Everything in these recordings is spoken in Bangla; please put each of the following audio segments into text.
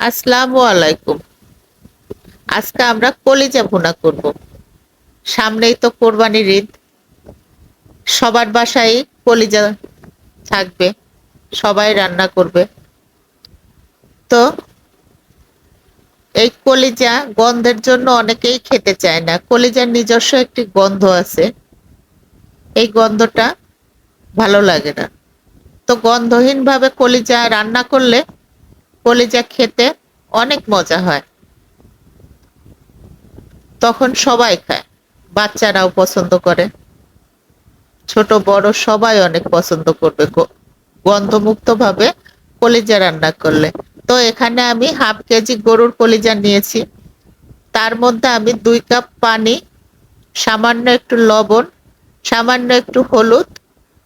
আসসালামু আলাইকুম। আজকে আমরা কলিজা ভুনা করব। সামনেই তো কোরবানির ঈদ। সবার বাসায় কলিজা থাকবে। সবাই রান্না করবে। তো এই কলিজা গন্ধের জন্য অনেকেই খেতে চায় না। কলিজার নিজস্ব একটি গন্ধ আছে। এই গন্ধটা ভালো লাগে না। তো গন্ধহীন ভাবে কলিজা রান্না করলে কলিজা খেতে অনেক মজা হয়। তখন সবাই খায়, বাচ্চারাও পছন্দ করে। ছোট, বড় সবাই অনেক পছন্দ করবে গ- গন্ধমুক্ত ভাবে কলিজা রান্না করলে। তো এখানে আমি হাফ কেজি গরুর কলিজা নিয়েছি। তার মধ্যে আমি দুই কাপ পানি, সামান্য একটু লবণ, সামান্য একটু হলুদ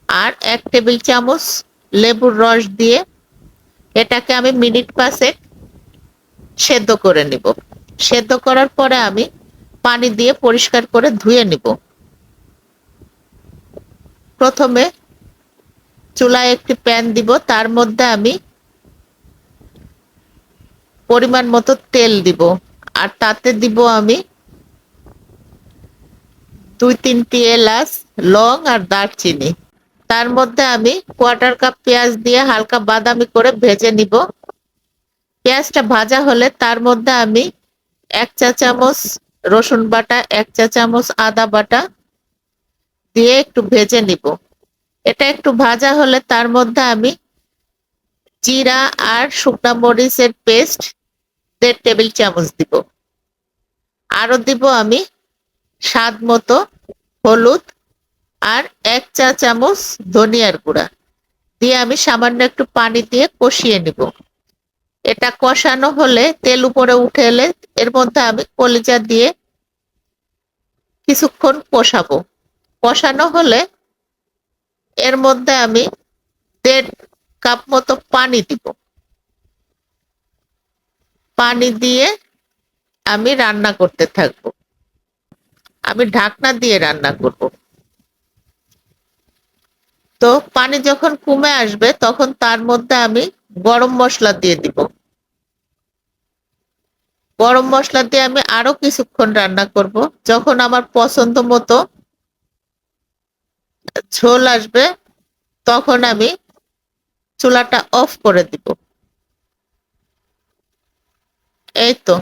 আর এক টেবিল চামচ লেবুর রস দিয়ে এটাকে আমি মিনিট পাঁচেক সেদ্ধ করে নিব। সেদ্ধ করার পরে আমি পানি দিয়ে পরিষ্কার করে ধুয়ে নিব। প্রথমে চুলায় একটি প্যান দিব, তার মধ্যে আমি পরিমাণ মতো তেল দিব। আর তাতে দিব আমি দুই তিনটি এলাচ, লং আর দারচিনি। তার মধ্যে আমি কোয়ার্টার কাপ পেঁয়াজ দিয়ে হালকা বাদামি করে ভেজে নিব। পেঁয়াজটা ভাজা হলে তার মধ্যে আমি এক চা চামচ রসুন বাটা, এক চা চামচ আদা বাটা দিয়ে একটু ভেজে নিব। এটা একটু ভাজা হলে তার মধ্যে আমি জিরা আর শুকনা মরিচের পেস্ট দেড় টেবিল চামচ দিব। আরও দিব আমি স্বাদ মতো হলুদ আর এক চা চামচ ধনিয়ার গুঁড়া। দিয়ে আমি সামান্য একটু পানি দিয়ে কষিয়ে নিব। এটা কষানো হলে তেল উপরে উঠে এলে এর মধ্যে আমি কলিজা দিয়ে কিছুক্ষণ কষাবো। কষানো হলে এর মধ্যে আমি দেড় কাপ মতো পানি দিব। পানি দিয়ে আমি রান্না করতে থাকব। আমি ঢাকনা দিয়ে রান্না করব। তো পানি যখন কমে আসবে, তখন তার মধ্যে আমি গরম মশলা দিয়ে দিব। গরম মশলা দিয়ে আমি আরও কিছুক্ষণ রান্না করব। যখন আমার পছন্দ মতো ঝোল আসবে, তখন আমি চুলাটা অফ করে দিব। এই তো।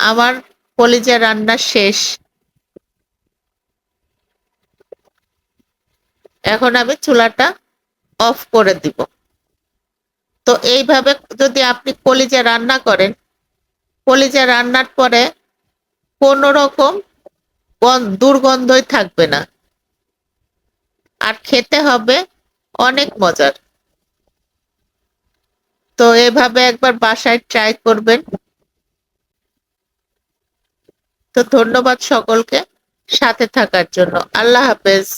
আমার কলিজা রান্না শেষ। এখন আমি চুলাটা অফ করে দিব। তো এইভাবে যদি আপনি কলিজা রান্না করেন, কলিজা রান্নার পরে কোনো রকম দুর্গন্ধই থাকবে না। আর খেতে হবে অনেক মজার। তো এভাবে একবার বাসায় ট্রাই করবেন। তো ধন্যবাদ সকলকে সাথে থাকার জন্য। আল্লাহ হাফেজ।